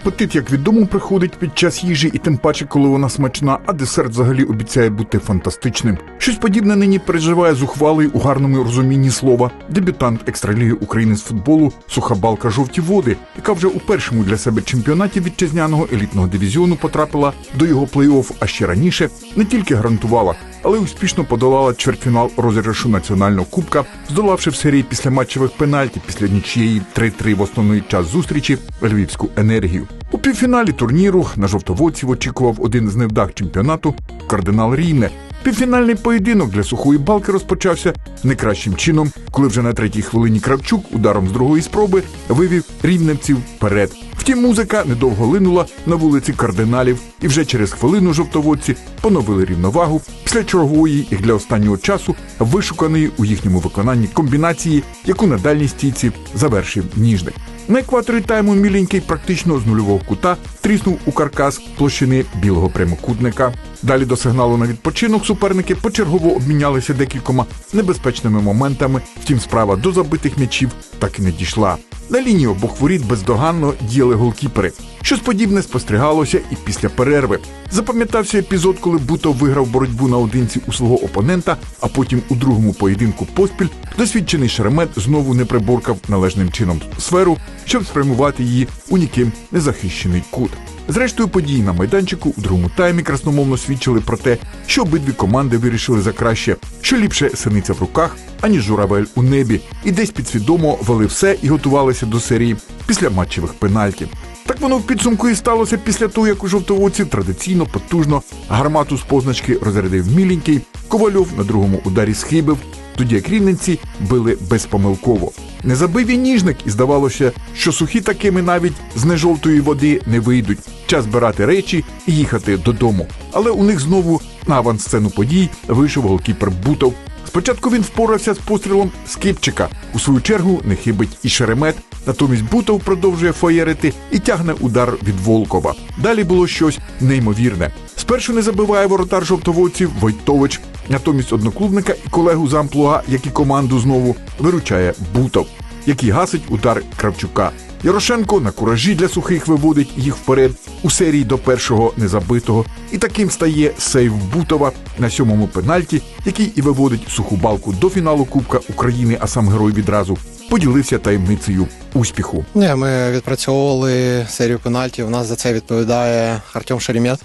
Апетит, як відомо, приходить під час їжі, і тим паче, коли вона смачна, а десерт взагалі обіцяє бути фантастичним. Щось подібне нині переживає зухвалий у гарному розумінні слова дебютант екстраліги України з футболу Сухабалка Жовті води, яка вже у першому для себе чемпіонаті вітчизняного елітного дивізіону потрапила до його плей-офф, а ще раніше не тільки гарантувала, але успішно подолала чвертьфінал розіграшу національного кубка, здолавши в серії після матчевих пенальті після нічієї 3-3 в основний час зустрічі львівську енергію. У півфіналі турніру на жовтоводців очікував один з невдах чемпіонату кардинал Рівне. Півфінальний поєдинок для сухої балки розпочався не кращим чином, коли вже на третій хвилині Кравчук ударом з другої спроби вивів рівневців вперед. Втім, музика недовго линула на вулиці кардиналів, і вже через хвилину жовтоводці поновили рівновагу після чергової і для останнього часу вишуканої у їхньому виконанні комбінації, яку на дальній стійці завершив ніжник. На екваторі тайму міленький практично з нульового кута тріснув у каркас площини білого прямокутника. Далі до сигналу на відпочинок суперники почергово обмінялися декількома небезпечними моментами. Втім, справа до забитих м'ячів так і не дійшла. На лінії обох воріт бездоганно діяли голкіпери. Щось подібне спостерігалося і після перерви. Запам'ятався епізод, коли Бутов виграв боротьбу наодинці у свого опонента, а потім у другому поєдинку поспіль досвідчений шеремет знову не приборкав належним чином сферу, щоб спрямувати її у ніким незахищений кут. Зрештою, події на майданчику у другому таймі красномовно свідчили про те, що обидві команди вирішили за краще, що ліпше синиця в руках, аніж журавель у небі, і десь підсвідомо вели все і готувалися до серії після матчевих пенальтів. Так воно в підсумку і сталося після того, як у жовтоводці традиційно потужно гармату з позначки розрядив міленький, Ковальов на другому ударі схибив, тоді як рівненці били безпомилково. Не забив і ніжник, і здавалося, що сухі такими навіть з нежовтої води не вийдуть. Час збирати речі і їхати додому. Але у них знову на авансцену подій вийшов голкіпер Бутов. Спочатку він впорався з пострілом Скипчика. У свою чергу не хибить і шеремет. Натомість Бутов продовжує фаєрити і тягне удар від Волкова. Далі було щось неймовірне. Спершу не забиває воротар жовтоводців Войтович. Натомість одноклубника і колегу замплуа, і команду знову, виручає Бутов, який гасить удар Кравчука. Ярошенко на куражі для сухих виводить їх вперед у серії до першого незабитого. І таким стає сейв Бутова на сьомому пенальті, який і виводить суху балку до фіналу Кубка України, а сам герой відразу поділився таємницею успіху. Ні, ми відпрацьовували серію пенальтів. У нас за це відповідає Артем Шеремет.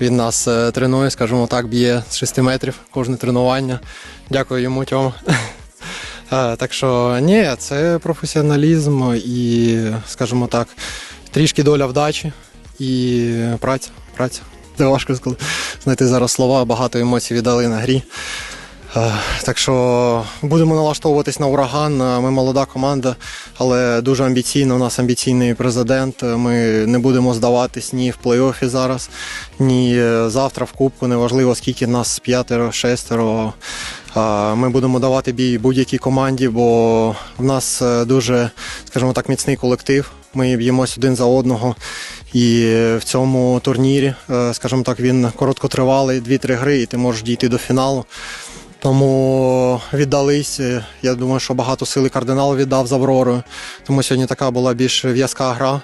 Він нас е, тренує, скажімо так, б'є з 6 метрів кожне тренування. Дякую йому, Тьома. Е, Так що ні, це професіоналізм і, скажімо так, трішки доля вдачі і праця. праця. Це важко знайти зараз слова, багато емоцій віддали на грі. Е, Так що будемо налаштовуватись на ураган. Е, Ми молода команда, але дуже амбіційна. У нас амбіційний президент. Е, Ми не будемо здаватись ні в плей-офі зараз, ні завтра в кубку. Неважливо, скільки нас п'ятеро, шестеро. Ми будемо давати бій будь-якій команді, бо в нас дуже, скажімо так, міцний колектив. Ми б'ємось один за одного. І в цьому турнірі, скажімо так, він короткотривалий, 2-3 гри, і ти можеш дійти до фіналу. Тому віддались. Я думаю, що багато сили кардинал віддав з Авророю. Тому сьогодні така була більш в'язка гра.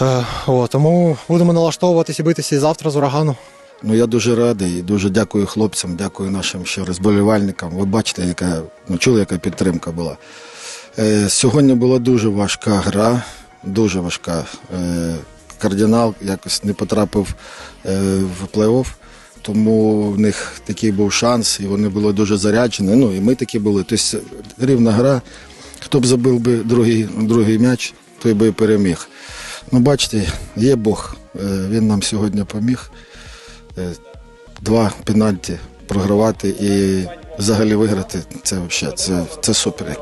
Е, О, тому будемо налаштовуватися і битися і завтра з ураганом. Ну я дуже радий і дуже дякую хлопцям, дякую нашим ще раз болівальникам. Ви бачите, яка ну, чули, яка підтримка була. Е, сьогодні була дуже важка гра, дуже важка. Е, кардинал якось не потрапив е, в плей-офф, тому в них такий був шанс, і вони були дуже заряджені. Ну і ми такі були. Тобто рівна гра. Хто б забив би другий, другий м'яч, той би і переміг. Ну, бачите, є Бог, е, він нам сьогодні поміг. Е, Два пенальті програвати і взагалі виграти це взагалі це, це супер.